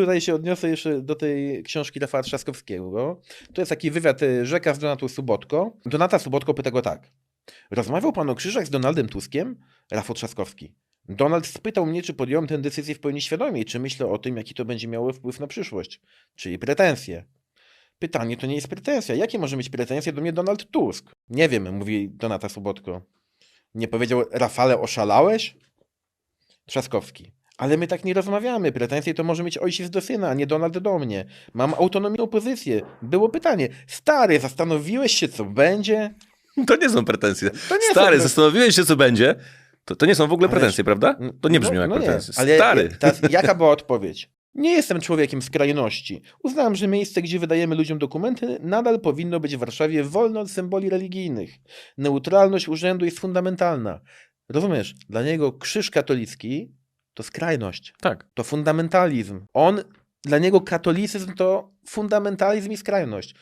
Tutaj się odniosę jeszcze do tej książki Rafała Trzaskowskiego. To jest taki wywiad y, Rzeka z Donatą Subotko. Donata Subotko pyta go tak. Rozmawiał pan o krzyżach z Donaldem Tuskiem? Rafał Trzaskowski. Donald spytał mnie, czy podjąłem tę decyzję w pełni świadomie czy myślę o tym, jaki to będzie miało wpływ na przyszłość. Czyli pretensje. Pytanie to nie jest pretensja. Jakie może mieć pretensje do mnie Donald Tusk? Nie wiem, mówi Donata Subotko. Nie powiedział, Rafale, oszalałeś? Trzaskowski. Ale my tak nie rozmawiamy. Pretensje to może mieć ojciec do syna, a nie Donald do mnie. Mam autonomiczną pozycję. Było pytanie. Stary, zastanowiłeś się, co będzie? To nie są pretensje. To nie są Stary, pretensje. zastanowiłeś się, co będzie? To, to nie są w ogóle pretensje, prawda? To nie brzmi No- jak no nie. pretensje. Ale Stary. Teraz, jaka była odpowiedź? Nie jestem człowiekiem skrajności. Uznałem, że miejsce, gdzie wydajemy ludziom dokumenty, nadal powinno być w Warszawie wolne od symboli religijnych. Neutralność urzędu jest fundamentalna. Rozumiesz? Dla niego krzyż katolicki to skrajność, Tak. to fundamentalizm. On, dla niego katolicyzm to fundamentalizm i skrajność.